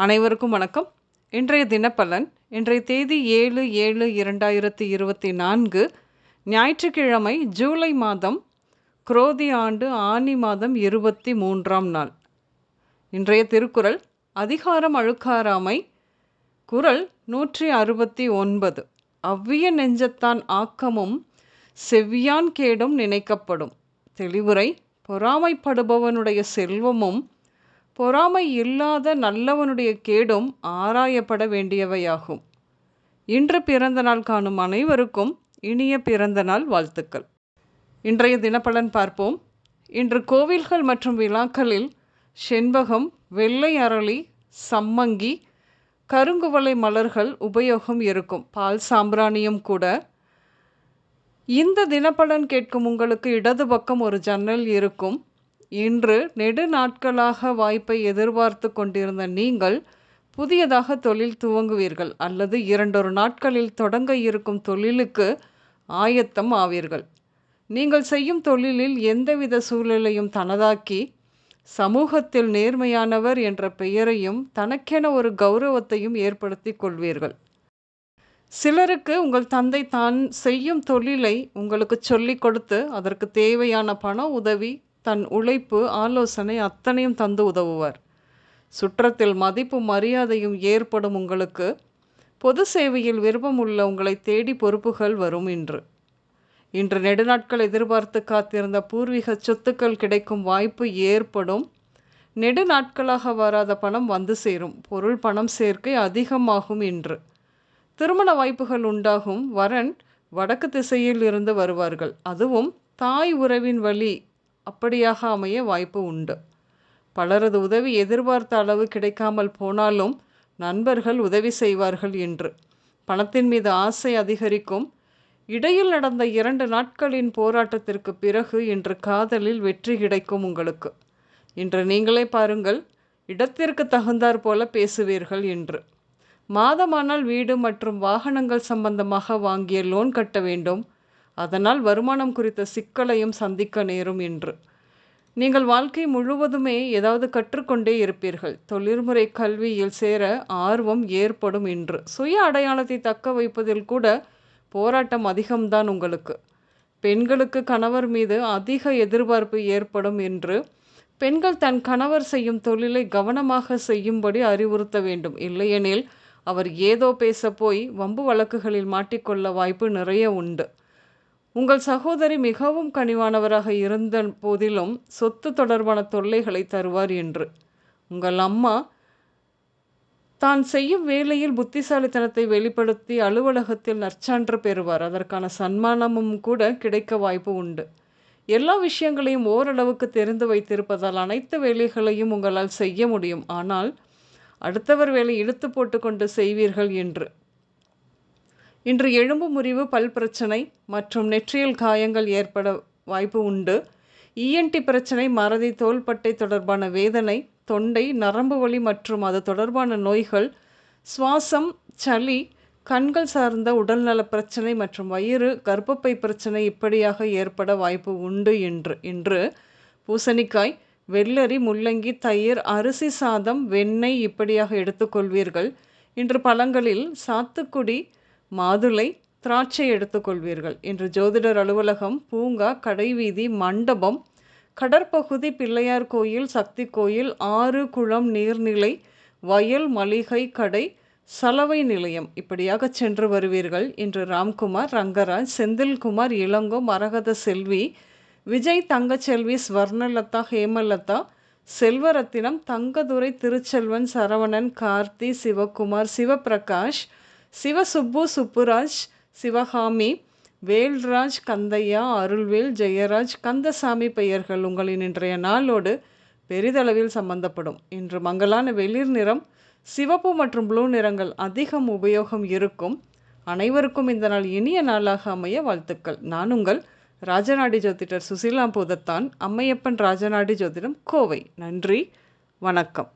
அனைவருக்கும் வணக்கம். இன்றைய தினப்பலன் இன்றைய தேதி ஏழு ஏழு இரண்டாயிரத்தி இருபத்தி நான்கு ஞாயிற்றுக்கிழமை ஜூலை மாதம் குரோதி ஆண்டு ஆனி மாதம் இருபத்தி மூன்றாம் நாள். இன்றைய திருக்குறள் அதிகாரம் அழுக்காராமை குரல் நூற்றி அறுபத்தி ஒன்பது. அவ்விய நெஞ்சத்தான் ஆக்கமும் செவ்வியான் கேடும் நினைக்கப்படும். தெளிவுரை பொறாமைப்படுபவனுடைய செல்வமும் பொறாமை இல்லாத நல்லவனுடைய கேடும் ஆராயப்பட வேண்டியவையாகும். இன்று பிறந்த நாள் காணும் அனைவருக்கும் இனிய பிறந்த நாள் வாழ்த்துக்கள். இன்றைய தினப்பலன் பார்ப்போம். இன்று கோவில்கள் மற்றும் விழாக்களில் செண்பகம் வெள்ளை அரளி சம்மங்கி கருங்குவளை மலர்கள் உபயோகம் இருக்கும். பால் சாம்பிராணியும் கூட. இந்த தினப்பலன் கேட்கும் உங்களுக்கு இடது பக்கம் ஒரு ஜன்னல் இருக்கும். இன்று நெடு நாட்களாக வாய்ப்பை எதிர்பார்த்து கொண்டிருந்த நீங்கள் புதியதாக தொழில் துவங்குவீர்கள் அல்லது இரண்டொரு நாட்களில் தொடங்க இருக்கும் தொழிலுக்கு ஆயத்தம் ஆவீர்கள். நீங்கள் செய்யும் தொழிலில் எந்தவித சூழலையும் தனதாக்கி சமூகத்தில் நேர்மையானவர் என்ற பெயரையும் தனக்கென ஒரு கௌரவத்தையும் ஏற்படுத்தி கொள்வீர்கள். சிலருக்கு உங்கள் தந்தை தான் செய்யும் தொழிலை உங்களுக்கு சொல்லிக் கொடுத்து அதற்கு தேவையான பண உதவி தன் உழைப்பு ஆலோசனை அத்தனையும் தந்து உதவுவார். சுற்றத்தில் மதிப்பு மரியாதையும் ஏற்படும் உங்களுக்கு. பொது சேவையில் விருப்பம் உள்ள உங்களை தேடி பொறுப்புகள் வரும் இன்று. இன்று நெடுநாட்கள் எதிர்பார்த்து காத்திருந்த பூர்வீக சொத்துக்கள் கிடைக்கும் வாய்ப்பு ஏற்படும். நெடுநாட்களாக வராத பணம் வந்து சேரும். பொருள் பணம் சேர்க்கை அதிகமாகும் இன்று. திருமண வாய்ப்புகள் உண்டாகும். வரன் வடக்கு திசையில் இருந்து வருவார்கள். அதுவும் தாய் உறவின் வழி. அப்படியாக அமைய வாய்ப்பு உண்டு. பலரது உதவி எதிர்பார்த்த அளவு கிடைக்காமல் போனாலும் நண்பர்கள் உதவி செய்வார்கள் என்று. பணத்தின் மீது ஆசை அதிகரிக்கும். இடையில் நடந்த இரண்டு நாட்களின் போராட்டத்திற்கு பிறகு இன்று காதலில் வெற்றி கிடைக்கும் உங்களுக்கு. இன்று நீங்களே பாருங்கள் இடத்திற்கு தகுந்தாற் போல பேசுவீர்கள் என்று. மாதமானால் வீடு மற்றும் வாகனங்கள் சம்பந்தமாக வாங்கிய லோன் கட்ட வேண்டும். அதனால் வருமானம் குறித்த சிக்கலையும் சந்திக்க நேரும் என்று நீங்கள் வாழ்க்கை முழுவதுமே ஏதாவது கற்றுக்கொண்டே இருப்பீர்கள். தொழில்முறை கல்வியில் சேர ஆர்வம் ஏற்படும் என்று சுய அடையாளத்தை தக்க வைப்பதில் கூட போராட்டம் அதிகம்தான் உங்களுக்கு. பெண்களுக்கு கணவர் மீது அதிக எதிர்பார்ப்பு ஏற்படும் என்று பெண்கள் தன் கணவர் செய்யும் தொழிலை கவனமாக செய்யும்படி அறிவுறுத்த வேண்டும். இல்லையெனில் அவர் ஏதோ பேச போய் வம்பு வழக்குகளில் மாட்டிக்கொள்ள வாய்ப்பு நிறைய உண்டு. உங்கள் சகோதரி மிகவும் கனிவானவராக இருந்த போதிலும் சொத்து தொடர்பான தொல்லைகளை தருவார் என்று. உங்கள் அம்மா தான் செய்யும் வேலையில் புத்திசாலித்தனத்தை வெளிப்படுத்தி அலுவலகத்தில் நற்சான்று பெறுவார். அதற்கான சன்மானமும் கூட கிடைக்க வாய்ப்பு உண்டு. எல்லா விஷயங்களையும் ஓரளவுக்கு தெரிந்து வைத்திருப்பதால் அனைத்து வேலைகளையும் உங்களால் செய்ய முடியும். ஆனால் அடுத்தவர் வேலை இழுத்து போட்டுக்கொண்டு செய்வீர்கள் என்று. இன்று எலும்பு முறிவு பல் பிரச்சனை மற்றும் நெற்றியல் காயங்கள் ஏற்பட வாய்ப்பு உண்டு. இஎன்டி பிரச்சனை மறதி தோள்பட்டை தொடர்பான வேதனை தொண்டை நரம்பு வலி மற்றும் அது தொடர்பான நோய்கள் சுவாசம் சளி கண்கள் சார்ந்த உடல்நல பிரச்சனை மற்றும் வயிறு கர்ப்பப்பை பிரச்சனை இப்படியாக ஏற்பட வாய்ப்பு உண்டு என்று இன்று பூசணிக்காய் வெள்ளரி முள்ளங்கி தயிர் அரிசி சாதம் வெண்ணெய் இப்படியாக எடுத்துக்கொள்வீர்கள். இன்று பழங்களில் சாத்துக்குடி மாதுளை திராட்சை எடுத்துக்கொள்வீர்கள் என்று ஜோதிடர் அலுவலகம் பூங்கா கடைவீதி மண்டபம் கடற்பகுதி பிள்ளையார் கோயில் சக்தி கோயில் ஆறு குளம் நீர்நிலை வயல் மளிகை கடை சலவை நிலையம். இப்படியாக சென்று வருவீர்கள். இன்று ராம்குமார் ரங்கராஜ் செந்தில்குமார் இளங்கோ மரகத செல்வி விஜய் தங்கச்செல்வி ஸ்வர்ணலதா ஹேமலதா செல்வரத்தினம் தங்கதுரை திருச்செல்வன் சரவணன் கார்த்தி சிவகுமார் சிவபிரகாஷ் சிவசுப்பு சுப்புராஜ் சிவகாமி வேல்ராஜ் கந்தையா அருள்வேல் ஜெயராஜ் கந்தசாமி பெயர்கள் உங்களின் இன்றைய நாளோடு பெரிதளவில் சம்பந்தப்படும். இன்று மங்களான வெளிர் நிறம் சிவப்பு மற்றும் ப்ளூ நிறங்கள் அதிகம் உபயோகம் இருக்கும். அனைவருக்கும் இந்த நாள் இனிய நாளாக அமைய வாழ்த்துக்கள். நான் உங்கள் ராஜநாடி ஜோதிடர் சுசீலா பூதத்தான் அம்மையப்பன் ராஜநாடி ஜோதிடம் கோவை. நன்றி வணக்கம்.